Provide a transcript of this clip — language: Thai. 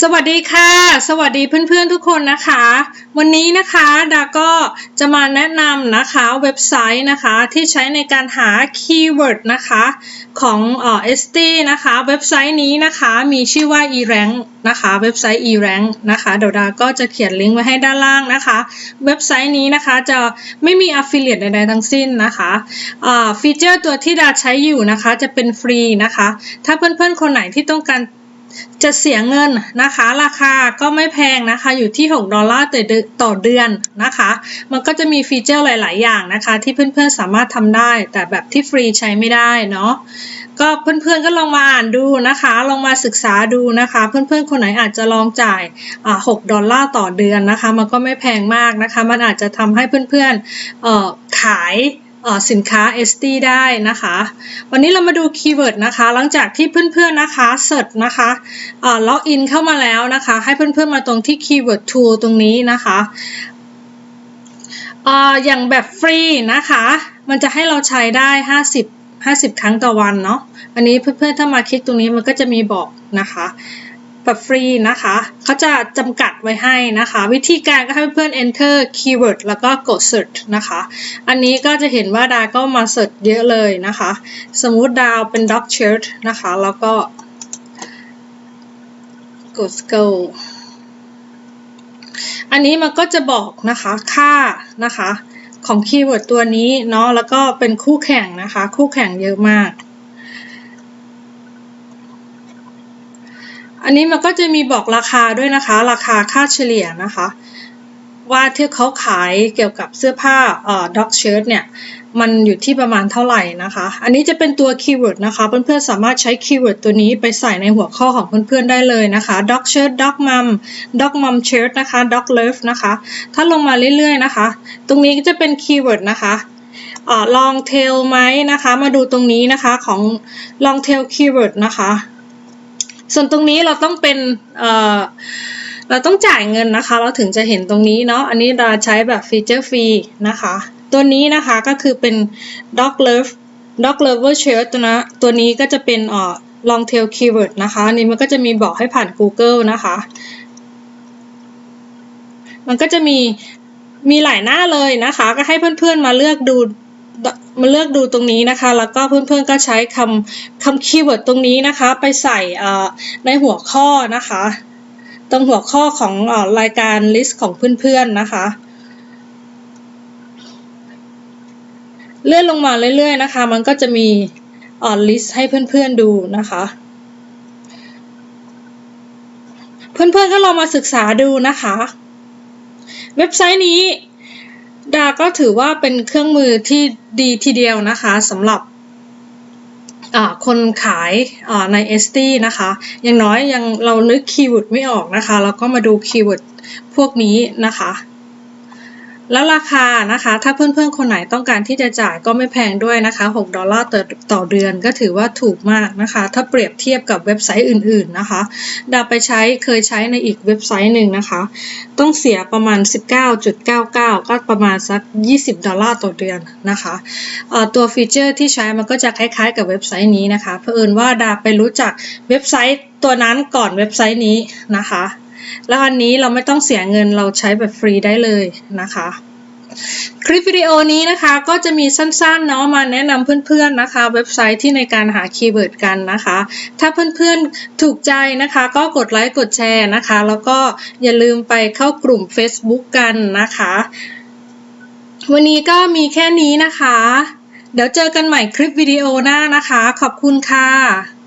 สวัสดีค่ะ สวัสดีเพื่อนๆทุกคนนะคะ วันนี้นะคะดาก็จะมาแนะนำนะคะเว็บไซต์นะคะที่ใช้ในการหาคีย์เวิร์ดนะคะของเอ่อ ST นะคะเว็บไซต์นี้นะคะมีชื่อว่า erank นะคะเว็บไซต์ erank นะคะเดี๋ยวดาก็จะเขียนลิงก์ไว้ให้ด้านล่างนะคะ เว็บไซต์นี้นะคะจะไม่มี affiliate ใดๆทั้งสิ้นนะคะฟีเจอร์ตัวที่ดาใช้อยู่นะคะจะเป็นฟรีนะคะ ถ้าเพื่อนๆคนไหนที่ต้องการ จะเสียเงินนะคะ ราคาก็ไม่แพงนะคะ อยู่ที่ 6 ดอลลาร์ต่อเดือนนะคะ มันก็จะมีฟีเจอร์หลาย ๆ อย่างนะคะ ที่เพื่อนๆสามารถทำได้ แต่แบบที่ฟรีใช้ไม่ได้เนาะก็เพื่อนๆก็ลองมาอ่านดูนะคะ ลองมาศึกษาดูนะคะ เพื่อนๆ คนไหนอาจจะลองจ่ายอ่า6ดอลลาร์ต่อเดือนนะคะ มันก็ไม่แพงมากนะคะ มันอาจจะทำให้เพื่อนๆขาย สินค้า SD ได้นะคะ วันนี้เรามาดูคีย์เวิร์ดนะคะ หลังจากที่เพื่อนๆนะคะเสิร์ชนะคะล็อกอินเข้ามาแล้วนะคะ ให้เพื่อนๆมาตรงที่คีย์เวิร์ด tool ตรงนี้นะคะออย่างแบบฟรีนะคะ มันจะให้เราใช้ได้ 50 50 ครั้งต่อวันเนาะ อันนี้เพื่อนๆถ้ามาคลิกตรงนี้มันก็จะมีบอกนะคะ แบบฟรีนะคะเขาจะจำกัดไว้ให้นะคะ วิธีการก็ให้เพื่อน enter keyword แล้วก็กด search นะคะ อันนี้ก็จะเห็นว่าดาก็มา search เยอะเลยนะคะ สมมุติดาวเป็น dog shirt นะคะ แล้วก็กด go อันนี้มันก็จะบอกนะคะค่านะคะของคีย์เวิร์ดตัวนี้เนาะแล้วก็เป็นคู่แข่งนะคะ คู่แข่งเยอะมาก อันนี้มันก็จะมีบอกราคาด้วยนะคะ ราคาค่าเฉลี่ยนะคะ ว่าที่เขาขายเกี่ยวกับเสื้อผ้าเอ่อ dog shirt เนี่ย มันอยู่ที่ประมาณเท่าไหร่นะคะ อันนี้จะเป็นตัวคีย์เวิร์ดนะคะ เพื่อนๆสามารถใช้คีย์เวิร์ดตัวนี้ไปใส่ในหัวข้อของเพื่อนๆได้เลยนะคะ dog shirt dog mom dog mom shirt นะคะ dog love นะคะ ถ้าลงมาเรื่อยๆนะคะ ตรงนี้ก็จะเป็นคีย์เวิร์ดนะคะลอ่า long tail ไหมนะคะ มาดูตรงนี้นะคะของ long tail keyword นะคะ ส่วนตรงนี้เราต้องเป็นเอ่อเราต้องจ่ายเงินนะคะ เราถึงจะเห็นตรงนี้เนาะอันนี้เราใช้แบบฟีเจอร์ฟรีนะคะ ตัวนี้นะคะก็คือเป็น dog love dog lover shirt ตัวนะตัวนี้ก็จะเป็นเอ่อ long tail keyword นะคะอันนี้มันก็จะมีบอกให้ผ่าน Google นะคะ มันก็จะมีมีหลายหน้าเลยนะคะ ก็ให้เพื่อนๆมาเลือกดู มาเลือกดูตรงนี้นะคะ แล้วก็เพื่อนๆก็ใช้คำคำคีย์เวิร์ดตรงนี้นะคะ ไปใส่ในหัวข้อนะคะ ตรงหัวข้อของอรายการลิสต์ของเพื่อนๆนะคะ เลื่อนลงมาเรื่อยๆนะคะ มันก็จะมีลิสต์ให้เพื่อนๆดูนะคะ เพื่อนๆก็ลองมาศึกษาดูนะคะ เว็บไซต์นี้ ดาก็ถือว่าเป็นเครื่องมือที่ดีทีเดียวนะคะสำหรับคนขายใน ST นะคะ อย่างน้อยยังเรานึกคีย์เวิร์ดไม่ออกนะคะเราก็มาดูคีย์เวิร์ดพวกนี้นะคะ แล้วราคานะคะ ถ้าเพื่อนๆ คนไหนต้องการที่จะจ่ายก็ไม่แพงด้วยนะคะ 6 ดอลลาร์ต่อต่อเดือนก็ถือว่าถูกมากนะคะ ถ้าเปรียบเทียบกับเว็บไซต์อื่นๆนะคะ ดาไปใช้เคยใช้ในอีกเว็บไซต์หนึ่งนะคะ ต้องเสียประมาณ 19.99 ก็ประมาณสัก 20 ดอลลาร์ต่อเดือนนะคะตัวฟีเจอร์ที่ใช้มันก็จะคล้ายๆ กับเว็บไซต์นี้นะคะเผอิญว่าดาไปรู้จักเว็บไซต์ตัวนั้นก่อนเว็บไซต์นี้นะคะ แล้วอันนี้เราไม่ต้องเสียเงินเราใช้แบบฟรีได้เลยนะคะ คลิปวิดีโอนี้นะคะก็จะมีสั้นๆเนาะมาแนะนำเพื่อนๆนะคะ เว็บไซต์ที่ในการหาคีย์เวิร์ดกันนะคะ ถ้าเพื่อนๆถูกใจนะคะ ก็กดไลค์กดแชร์นะคะ แล้วก็อย่าลืมไปเข้ากลุ่ม Facebook กันนะคะ วันนี้ก็มีแค่นี้นะคะ เดี๋ยวเจอกันใหม่คลิปวิดีโอหน้านะคะ ขอบคุณค่ะ